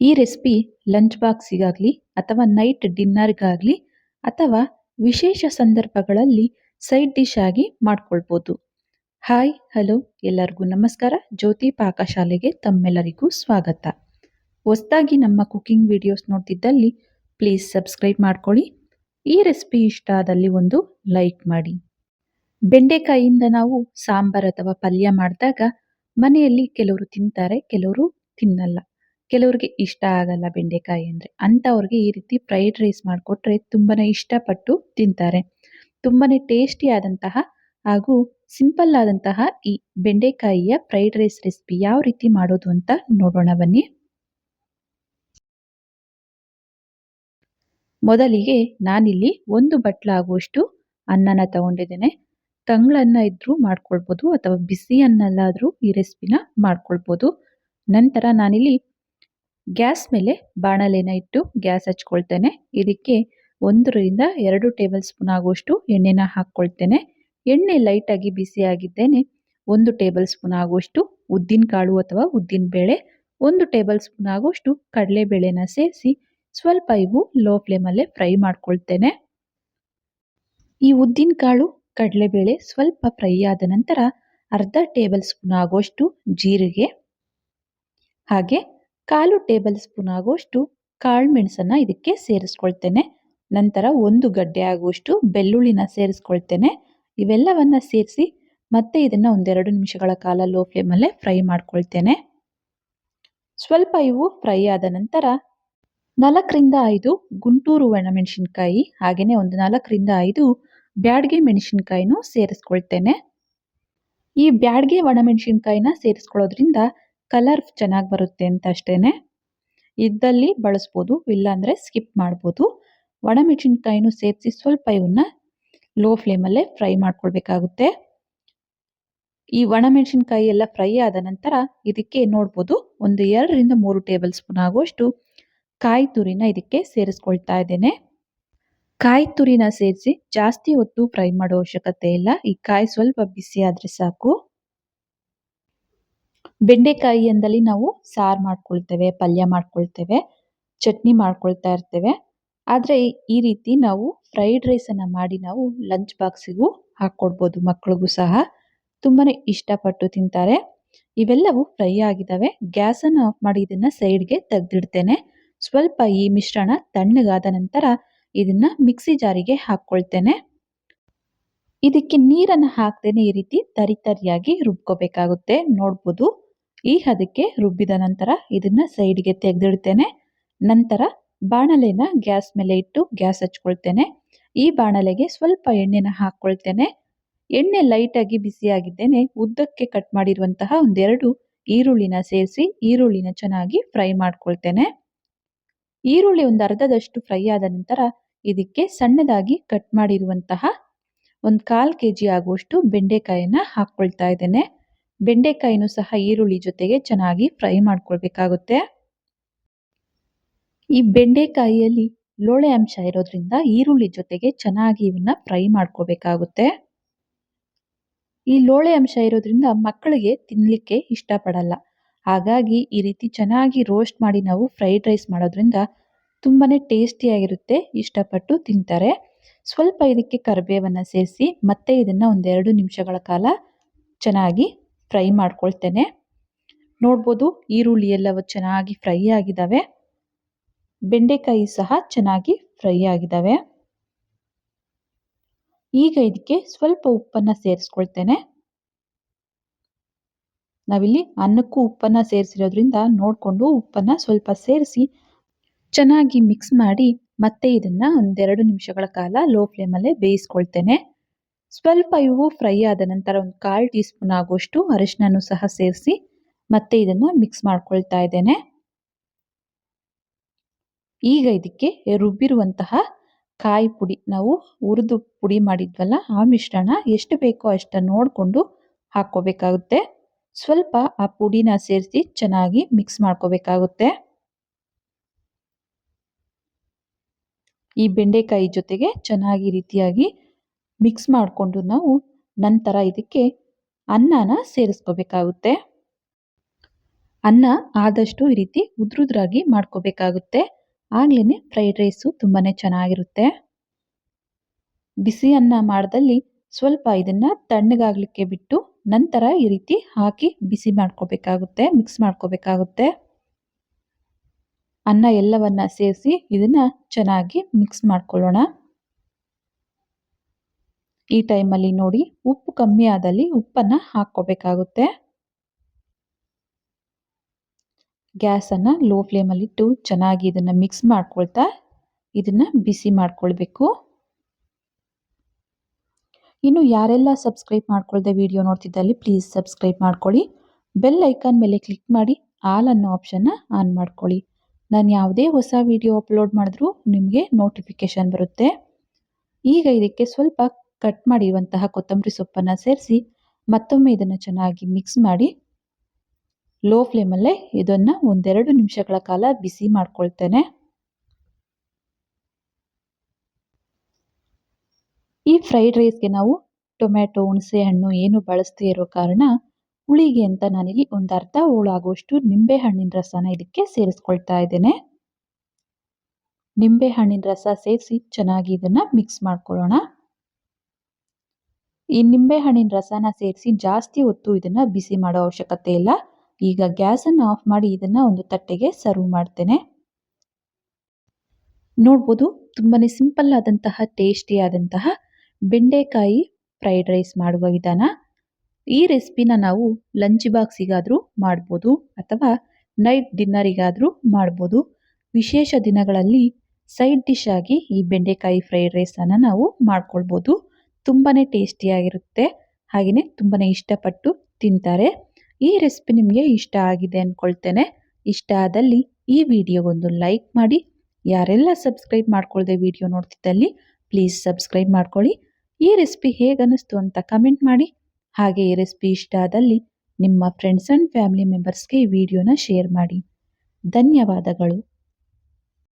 ಈ recipe lunch ಬಾಕ್ಸಿಗಾಗಲಿ ಅಥವಾ night ಡಿನ್ನರ್ಗಾಗಲಿ ಅಥವಾ ವಿಶೇಷ ಸಂದರ್ಭಗಳಲ್ಲಿ ಸೈಡ್ ಡಿಶ್ ಆಗಿ ಮಾಡ್ಕೊಳ್ಬೋದು. ಹಾಯ್ ಹಲೋ ಎಲ್ಲರಿಗೂ ನಮಸ್ಕಾರ. ಜ್ಯೋತಿ ಪಾಕಶಾಲೆಗೆ ತಮ್ಮೆಲ್ಲರಿಗೂ ಸ್ವಾಗತ. ಹೊಸದಾಗಿ ನಮ್ಮ ಕುಕಿಂಗ್ ವಿಡಿಯೋಸ್ ನೋಡ್ತಿದ್ದಲ್ಲಿ ಪ್ಲೀಸ್ ಸಬ್ಸ್ಕ್ರೈಬ್ ಮಾಡ್ಕೊಳ್ಳಿ. ಈ ರೆಸಿಪಿ ಇಷ್ಟ ಆದಲ್ಲಿ ಒಂದು ಲೈಕ್ ಮಾಡಿ. ಬೆಂಡೆಕಾಯಿಯಿಂದ ನಾವು ಸಾಂಬಾರ್ ಅಥವಾ ಪಲ್ಯ ಮಾಡಿದಾಗ ಮನೆಯಲ್ಲಿ ಕೆಲವರು ತಿಂತಾರೆ, ಕೆಲವರು ತಿನ್ನಲ್ಲ. ಕೆಲವ್ರಿಗೆ ಇಷ್ಟ ಆಗಲ್ಲ ಬೆಂಡೆಕಾಯಿ ಅಂದರೆ. ಅಂಥವ್ರಿಗೆ ಈ ರೀತಿ ಫ್ರೈಡ್ ರೈಸ್ ಮಾಡಿಕೊಟ್ರೆ ತುಂಬಾ ಇಷ್ಟಪಟ್ಟು ತಿಂತಾರೆ. ತುಂಬಾ ಟೇಸ್ಟಿ ಆದಂತಹ ಹಾಗೂ ಸಿಂಪಲ್ ಆದಂತಹ ಈ ಬೆಂಡೆಕಾಯಿಯ ಫ್ರೈಡ್ ರೈಸ್ ರೆಸಿಪಿ ಯಾವ ರೀತಿ ಮಾಡೋದು ಅಂತ ನೋಡೋಣ ಬನ್ನಿ. ಮೊದಲಿಗೆ ನಾನಿಲ್ಲಿ ಒಂದು ಬಟ್ಲಾಗುವಷ್ಟು ಅನ್ನನ ತಗೊಂಡಿದ್ದೇನೆ. ತಂಗ್ಳನ್ನ ಇದ್ರೂ ಮಾಡ್ಕೊಳ್ಬೋದು ಅಥವಾ ಬಿಸಿ ಅನ್ನಲ್ಲಾದರೂ ಈ ರೆಸಿಪಿನ ಮಾಡ್ಕೊಳ್ಬೋದು. ನಂತರ ನಾನಿಲ್ಲಿ ಗ್ಯಾಸ್ ಮೇಲೆ ಬಾಣಲೆನ ಇಟ್ಟು ಗ್ಯಾಸ್ ಹಚ್ಕೊಳ್ತೇನೆ. ಇದಕ್ಕೆ ಒಂದರಿಂದ ಎರಡು ಟೇಬಲ್ ಸ್ಪೂನ್ ಆಗುವಷ್ಟು ಎಣ್ಣೆನ ಹಾಕ್ಕೊಳ್ತೇನೆ. ಎಣ್ಣೆ ಲೈಟಾಗಿ ಬಿಸಿಯಾಗಿದ್ದೇನೆ. ಒಂದು ಟೇಬಲ್ ಸ್ಪೂನ್ ಆಗುವಷ್ಟು ಉದ್ದಿನ ಕಾಳು ಅಥವಾ ಉದ್ದಿನ ಬೇಳೆ ಒಂದು ಟೇಬಲ್ ಸ್ಪೂನ್ ಆಗುವಷ್ಟು ಕಡಲೆಬೇಳೆನ ಸೇರಿಸಿ ಸ್ವಲ್ಪ ಇವು ಲೋ ಫ್ಲೇಮಲ್ಲೇ ಫ್ರೈ ಮಾಡ್ಕೊಳ್ತೇನೆ. ಈ ಉದ್ದಿನ ಕಾಳು ಕಡಲೆಬೇಳೆ ಸ್ವಲ್ಪ ಫ್ರೈ ಆದ ನಂತರ ಅರ್ಧ ಟೇಬಲ್ ಸ್ಪೂನ್ ಆಗುವಷ್ಟು ಜೀರಿಗೆ, ಹಾಗೆ ಕಾಲು ಟೇಬಲ್ ಸ್ಪೂನ್ ಆಗುವಷ್ಟು ಕಾಳು ಮೆಣಸನ್ನ ಇದಕ್ಕೆ ಸೇರಿಸ್ಕೊಳ್ತೇನೆ. ನಂತರ ಒಂದು ಗಡ್ಡೆ ಆಗುವಷ್ಟು ಬೆಳ್ಳುಳ್ಳಿನ ಸೇರಿಸ್ಕೊಳ್ತೇನೆ. ಇವೆಲ್ಲವನ್ನು ಸೇರಿಸಿ ಮತ್ತೆ ಇದನ್ನ ಒಂದೆರಡು ನಿಮಿಷಗಳ ಕಾಲ ಲೋ ಫ್ಲೇಮಲ್ಲೇ ಫ್ರೈ ಮಾಡ್ಕೊಳ್ತೇನೆ. ಸ್ವಲ್ಪ ಇವು ಫ್ರೈ ಆದ ನಂತರ ನಾಲ್ಕರಿಂದ ಐದು ಗುಂಟೂರು ಒಣಮೆಣಸಿನ್ಕಾಯಿ ಹಾಗೆಯೇ ಒಂದು ನಾಲ್ಕರಿಂದ ಐದು ಬ್ಯಾಡ್ಗೆ ಮೆಣಸಿನ್ಕಾಯಿನೂ ಸೇರಿಸ್ಕೊಳ್ತೇನೆ. ಈ ಬ್ಯಾಡ್ಗೆ ಒಣಮೆಣಸಿನ್ಕಾಯಿನ ಸೇರಿಸ್ಕೊಳ್ಳೋದ್ರಿಂದ ಕಲರ್ ಚೆನ್ನಾಗಿ ಬರುತ್ತೆ ಅಂತ ಅಷ್ಟೇನೆ. ಇದ್ದಲ್ಲಿ ಬಳಸ್ಬೋದು, ಇಲ್ಲಾಂದರೆ ಸ್ಕಿಪ್ ಮಾಡ್ಬೋದು. ಒಣಮೆಣಸಿನ್ಕಾಯಿನೂ ಸೇರಿಸಿ ಸ್ವಲ್ಪ ಇವನ್ನ ಲೋ ಫ್ಲೇಮಲ್ಲೇ ಫ್ರೈ ಮಾಡ್ಕೊಳ್ಬೇಕಾಗುತ್ತೆ. ಈ ಒಣಮೆಣಸಿನ್ಕಾಯಿ ಎಲ್ಲ ಫ್ರೈ ಆದ ನಂತರ ಇದಕ್ಕೆ ನೋಡ್ಬೋದು, ಒಂದು ಎರಡರಿಂದ ಮೂರು ಟೇಬಲ್ ಸ್ಪೂನ್ ಆಗುವಷ್ಟು ಕಾಯಿ ತುರಿನ ಇದಕ್ಕೆ ಸೇರಿಸ್ಕೊಳ್ತಾ ಇದ್ದೇನೆ. ಕಾಯಿ ತುರಿನ ಸೇರಿಸಿ ಜಾಸ್ತಿ ಹೊತ್ತು ಫ್ರೈ ಮಾಡೋ ಅವಶ್ಯಕತೆ ಇಲ್ಲ. ಈ ಕಾಯಿ ಸ್ವಲ್ಪ ಬಿಸಿ ಆದರೆ ಸಾಕು. ಬೆಂಡೆಕಾಯಿ ಎಂದಲ್ಲಿ ನಾವು ಸಾರು ಮಾಡ್ಕೊಳ್ತೇವೆ, ಪಲ್ಯ ಮಾಡ್ಕೊಳ್ತೇವೆ, ಚಟ್ನಿ ಮಾಡ್ಕೊಳ್ತಾ ಇರ್ತೇವೆ. ಆದರೆ ಈ ರೀತಿ ನಾವು ಫ್ರೈಡ್ ರೈಸನ್ನು ಮಾಡಿ ನಾವು ಲಂಚ್ ಬಾಕ್ಸಿಗೂ ಹಾಕ್ಕೊಡ್ಬೋದು ಮಕ್ಕಳಿಗೂ ಸಹ ತುಂಬಾ ಇಷ್ಟಪಟ್ಟು ತಿಂತಾರೆ. ಇವೆಲ್ಲವೂ ಫ್ರೈ ಆಗಿದ್ದಾವೆ ಗ್ಯಾಸನ್ನು ಆಫ್ ಮಾಡಿ ಇದನ್ನು ಸೈಡ್ಗೆ ತೆಗೆದಿಡ್ತೇನೆ. ಸ್ವಲ್ಪ ಈ ಮಿಶ್ರಣ ತಣ್ಣಗಾದ ನಂತರ ಇದನ್ನು ಮಿಕ್ಸಿ ಜಾರಿಗೆ ಹಾಕ್ಕೊಳ್ತೇನೆ ಇದಕ್ಕೆ ನೀರನ್ನು ಹಾಕ್ದೇನೆ ಈ ರೀತಿ ತರಿ ತರಿಯಾಗಿ ರುಬ್ಕೋಬೇಕಾಗುತ್ತೆ. ನೋಡ್ಬೋದು. ಈ ಹದಕ್ಕೆ ರುಬ್ಬಿದ ನಂತರ ಇದನ್ನ ಸೈಡ್ಗೆ ತೆಗೆದಿಡ್ತೇನೆ. ನಂತರ ಬಾಣಲೆನ ಗ್ಯಾಸ್ ಮೇಲೆ ಇಟ್ಟು ಗ್ಯಾಸ್ ಹಚ್ಕೊಳ್ತೇನೆ. ಈ ಬಾಣಲೆಗೆ ಸ್ವಲ್ಪ ಎಣ್ಣೆನ ಹಾಕ್ಕೊಳ್ತೇನೆ ಎಣ್ಣೆ ಲೈಟಾಗಿ ಬಿಸಿಯಾಗಿದ್ದೇನೆ. ಉದ್ದಕ್ಕೆ ಕಟ್ ಮಾಡಿರುವಂತಹ ಒಂದೆರಡು ಈರುಳ್ಳಿನ ಸೇರಿಸಿ ಈರುಳ್ಳಿನ ಚೆನ್ನಾಗಿ ಫ್ರೈ ಮಾಡ್ಕೊಳ್ತೇನೆ. ಈರುಳ್ಳಿ ಒಂದು ಅರ್ಧದಷ್ಟು ಫ್ರೈ ಆದ ನಂತರ ಇದಕ್ಕೆ ಸಣ್ಣದಾಗಿ ಕಟ್ ಮಾಡಿರುವಂತಹ ಒಂದು ಕಾಲು ಕೆ ಜಿ ಆಗುವಷ್ಟು ಬೆಂಡೆಕಾಯಿನ ಹಾಕ್ಕೊಳ್ತಾ ಇದ್ದೇನೆ. ಬೆಂಡೆಕಾಯಿನೂ ಸಹ ಈರುಳ್ಳಿ ಜೊತೆಗೆ ಚೆನ್ನಾಗಿ ಫ್ರೈ ಮಾಡ್ಕೊಳ್ಬೇಕಾಗುತ್ತೆ. ಈ ಬೆಂಡೆಕಾಯಿಯಲ್ಲಿ ಲೋಳೆ ಅಂಶ ಇರೋದ್ರಿಂದ ಈರುಳ್ಳಿ ಜೊತೆಗೆ ಚೆನ್ನಾಗಿ ಇವನ್ನ ಫ್ರೈ ಮಾಡ್ಕೋಬೇಕಾಗುತ್ತೆ ಈ ಲೋಳೆ ಅಂಶ ಇರೋದ್ರಿಂದ ಮಕ್ಕಳಿಗೆ ತಿನ್ನಲಿಕ್ಕೆ ಇಷ್ಟಪಡಲ್ಲ. ಹಾಗಾಗಿ ಈ ರೀತಿ ಚೆನ್ನಾಗಿ ರೋಸ್ಟ್ ಮಾಡಿ ನಾವು ಫ್ರೈಡ್ ರೈಸ್ ಮಾಡೋದ್ರಿಂದ ತುಂಬಾ ಟೇಸ್ಟಿಯಾಗಿರುತ್ತೆ, ಇಷ್ಟಪಟ್ಟು ತಿಂತಾರೆ. ಸ್ವಲ್ಪ ಇದಕ್ಕೆ ಕರಿಬೇವನ್ನು ಸೇರಿಸಿ ಮತ್ತೆ ಇದನ್ನು ಒಂದೆರಡು ನಿಮಿಷಗಳ ಕಾಲ ಚೆನ್ನಾಗಿ ಫ್ರೈ ಮಾಡ್ಕೊಳ್ತೇನೆ. ನೋಡ್ಬೋದು ಈರುಳ್ಳಿ ಎಲ್ಲವೂ ಚೆನ್ನಾಗಿ ಫ್ರೈ ಆಗಿದ್ದಾವೆ. ಬೆಂಡೆಕಾಯಿ ಸಹ ಚೆನ್ನಾಗಿ ಫ್ರೈ ಆಗಿದ್ದಾವೆ. ಈಗ ಇದಕ್ಕೆ ಸ್ವಲ್ಪ ಉಪ್ಪನ್ನು ಸೇರಿಸ್ಕೊಳ್ತೇನೆ. ನಾವಿಲ್ಲಿ ಅನ್ನಕ್ಕೂ ಉಪ್ಪನ್ನು ಸೇರಿಸಿರೋದ್ರಿಂದ ನೋಡಿಕೊಂಡು ಉಪ್ಪನ್ನು ಸ್ವಲ್ಪ ಸೇರಿಸಿ ಚೆನ್ನಾಗಿ ಮಿಕ್ಸ್ ಮಾಡಿ ಮತ್ತೆ ಇದನ್ನು ಒಂದೆರಡು ನಿಮಿಷಗಳ ಕಾಲ ಲೋ ಫ್ಲೇಮಲ್ಲೇ ಬೇಯಿಸ್ಕೊಳ್ತೇನೆ. ಸ್ವಲ್ಪ ಇವು ಫ್ರೈ ಆದ ನಂತರ ಒಂದು ಕಾಲು ಟೀ ಸ್ಪೂನ್ ಆಗುವಷ್ಟು ಅರಿಶಿನೂ ಸಹ ಸೇರಿಸಿ ಮತ್ತೆ ಇದನ್ನು ಮಿಕ್ಸ್ ಮಾಡ್ಕೊಳ್ತಾ ಇದ್ದೇನೆ. ಈಗ ಇದಕ್ಕೆ ರುಬ್ಬಿರುವಂತಹ ಕಾಯಿ ಪುಡಿ, ನಾವು ಹುರಿದು ಪುಡಿ ಮಾಡಿದ್ವಲ್ಲ, ಆ ಮಿಶ್ರಣ ಎಷ್ಟು ಬೇಕೋ ಅಷ್ಟನ್ನು ನೋಡಿಕೊಂಡು ಹಾಕ್ಕೋಬೇಕಾಗುತ್ತೆ. ಸ್ವಲ್ಪ ಆ ಪುಡಿನ ಸೇರಿಸಿ ಚೆನ್ನಾಗಿ ಮಿಕ್ಸ್ ಮಾಡ್ಕೋಬೇಕಾಗುತ್ತೆ. ಈ ಬೆಂಡೆಕಾಯಿ ಜೊತೆಗೆ ಚೆನ್ನಾಗಿ ರೀತಿಯಾಗಿ ಮಿಕ್ಸ್ ಮಾಡಿಕೊಂಡು ನಾವು ನಂತರ ಇದಕ್ಕೆ ಅನ್ನನ ಸೇರಿಸ್ಕೋಬೇಕಾಗುತ್ತೆ. ಅನ್ನ ಆದಷ್ಟು ಈ ರೀತಿ ಉದ್ರುದ್ರಾಗಿ ಮಾಡ್ಕೋಬೇಕಾಗುತ್ತೆ. ಆಗ್ಲೇ ಫ್ರೈಡ್ ರೈಸು ತುಂಬಾ ಚೆನ್ನಾಗಿರುತ್ತೆ. ಬಿಸಿ ಅನ್ನ ಮಾಡ್ದಲ್ಲಿ ಸ್ವಲ್ಪ ಇದನ್ನ ತಣ್ಣಗಾಗಲಿಕ್ಕೆ ಬಿಟ್ಟು ನಂತರ ಈ ರೀತಿ ಹಾಕಿ ಬಿಸಿ ಮಾಡ್ಕೋಬೇಕಾಗುತ್ತೆ ಮಿಕ್ಸ್ ಮಾಡ್ಕೋಬೇಕಾಗುತ್ತೆ. ಅನ್ನ ಎಲ್ಲವನ್ನ ಸೇರಿಸಿ ಇದನ್ನ ಚೆನ್ನಾಗಿ ಮಿಕ್ಸ್ ಮಾಡ್ಕೊಳ್ಳೋಣ. ಈ ಟೈಮಲ್ಲಿ ನೋಡಿ ಉಪ್ಪು ಕಮ್ಮಿ ಆದಲ್ಲಿ ಉಪ್ಪನ್ನು ಹಾಕ್ಕೋಬೇಕಾಗುತ್ತೆ. ಗ್ಯಾಸನ್ನು ಲೋ ಫ್ಲೇಮಲ್ಲಿಟ್ಟು ಚೆನ್ನಾಗಿ ಇದನ್ನು ಮಿಕ್ಸ್ ಮಾಡ್ಕೊಳ್ತಾ ಇದನ್ನು ಬಿಸಿ ಮಾಡ್ಕೊಳ್ಬೇಕು. ಇನ್ನು ಯಾರೆಲ್ಲ ಸಬ್ಸ್ಕ್ರೈಬ್ ಮಾಡ್ಕೊಳ್ದೆ ವಿಡಿಯೋ ನೋಡ್ತಿದ್ದಲ್ಲಿ ಪ್ಲೀಸ್ ಸಬ್ಸ್ಕ್ರೈಬ್ ಮಾಡ್ಕೊಳ್ಳಿ ಬೆಲ್ ಐಕಾನ್ ಮೇಲೆ ಕ್ಲಿಕ್ ಮಾಡಿ ಆಲ್ ಅನ್ನೋ ಆಪ್ಷನ್ನ ಆನ್ ಮಾಡ್ಕೊಳ್ಳಿ ನಾನು ಯಾವುದೇ ಹೊಸ ವಿಡಿಯೋ ಅಪ್ಲೋಡ್ ಮಾಡಿದ್ರೂ ನಿಮಗೆ ನೋಟಿಫಿಕೇಷನ್ ಬರುತ್ತೆ. ಈಗ ಇದಕ್ಕೆ ಸ್ವಲ್ಪ ಕಟ್ ಮಾಡಿರುವಂತಹ ಕೊತ್ತಂಬರಿ ಸೊಪ್ಪನ್ನು ಸೇರಿಸಿ ಮತ್ತೊಮ್ಮೆ ಇದನ್ನು ಚೆನ್ನಾಗಿ ಮಿಕ್ಸ್ ಮಾಡಿ ಲೋ ಫ್ಲೇಮಲ್ಲೇ ಇದನ್ನು ಒಂದೆರಡು ನಿಮಿಷಗಳ ಕಾಲ ಬಿಸಿ ಮಾಡ್ಕೊಳ್ತೇನೆ. ಈ ಫ್ರೈಡ್ ರೈಸ್ಗೆ ನಾವು ಟೊಮ್ಯಾಟೊ, ಹುಣಸೆ ಹಣ್ಣು ಏನು ಬಳಸ್ತೇ ಇರೋ ಕಾರಣ ಹುಳಿಗೆ ಅಂತ ನಾನಿಲ್ಲಿ ಒಂದು ಅರ್ಧ ಹೋಳಾಗುವಷ್ಟು ನಿಂಬೆ ಹಣ್ಣಿನ ರಸನ ಇದಕ್ಕೆ ಸೇರಿಸ್ಕೊಳ್ತಾ ಇದ್ದೇನೆ. ನಿಂಬೆ ಹಣ್ಣಿನ ರಸ ಸೇರಿಸಿ ಚೆನ್ನಾಗಿ ಇದನ್ನ ಮಿಕ್ಸ್ ಮಾಡ್ಕೊಳ್ಳೋಣ. ಈ ನಿಂಬೆ ಹಣ್ಣಿನ ರಸನ ಸೇರಿಸಿ ಜಾಸ್ತಿ ಹೊತ್ತು ಇದನ್ನ ಬಿಸಿ ಮಾಡೋ ಅವಶ್ಯಕತೆ ಇಲ್ಲ. ಈಗ ಗ್ಯಾಸನ್ನು ಆಫ್ ಮಾಡಿ ಇದನ್ನ ಒಂದು ತಟ್ಟೆಗೆ ಸರ್ವ್ ಮಾಡ್ತೇನೆ. ನೋಡ್ಬೋದು ತುಂಬಾ ಸಿಂಪಲ್ ಆದಂತಹ, ಟೇಸ್ಟಿ ಆದಂತಹ ಬೆಂಡೆಕಾಯಿ ಫ್ರೈಡ್ ರೈಸ್ ಮಾಡುವ ವಿಧಾನ. ಈ ರೆಸಿಪಿನ ನಾವು ಲಂಚ್ ಬಾಕ್ಸಿಗಾದರೂ ಮಾಡ್ಬೋದು ಅಥವಾ ನೈಟ್ ಡಿನ್ನರಿಗಾದರೂ ಮಾಡ್ಬೋದು. ವಿಶೇಷ ದಿನಗಳಲ್ಲಿ ಸೈಡ್ ಡಿಶ್ ಆಗಿ ಈ ಬೆಂಡೆಕಾಯಿ ಫ್ರೈಡ್ ರೈಸನ್ನು ನಾವು ಮಾಡ್ಕೊಳ್ಬೋದು. ತುಂಬಾ ಟೇಸ್ಟಿಯಾಗಿರುತ್ತೆ. ಹಾಗೆಯೇ ತುಂಬಾ ಇಷ್ಟಪಟ್ಟು ತಿಂತಾರೆ. ಈ ರೆಸಿಪಿ ನಿಮಗೆ ಇಷ್ಟ ಆಗಿದೆ ಅಂದ್ಕೊಳ್ತೇನೆ ಇಷ್ಟ ಆದಲ್ಲಿ ಈ ವಿಡಿಯೋಗೊಂದು ಲೈಕ್ ಮಾಡಿ. ಯಾರೆಲ್ಲ ಸಬ್ಸ್ಕ್ರೈಬ್ ಮಾಡ್ಕೊಳ್ಳದೆ ವಿಡಿಯೋ ನೋಡ್ತಿದ್ದಲ್ಲಿ ಪ್ಲೀಸ್ ಸಬ್ಸ್ಕ್ರೈಬ್ ಮಾಡ್ಕೊಳ್ಳಿ. ಈ ರೆಸಿಪಿ ಹೇಗೆ ಅನ್ನಿಸ್ತು ಅಂತ ಕಮೆಂಟ್ ಮಾಡಿ. ಹಾಗೆ ಈ ರೆಸಿಪಿ ಇಷ್ಟ ಆದಲ್ಲಿ ನಿಮ್ಮ ಫ್ರೆಂಡ್ಸ್ ಆ್ಯಂಡ್ ಫ್ಯಾಮಿಲಿ ಮೆಂಬರ್ಸ್ಗೆ ಈ ವಿಡಿಯೋನ ಶೇರ್ ಮಾಡಿ. ಧನ್ಯವಾದಗಳು.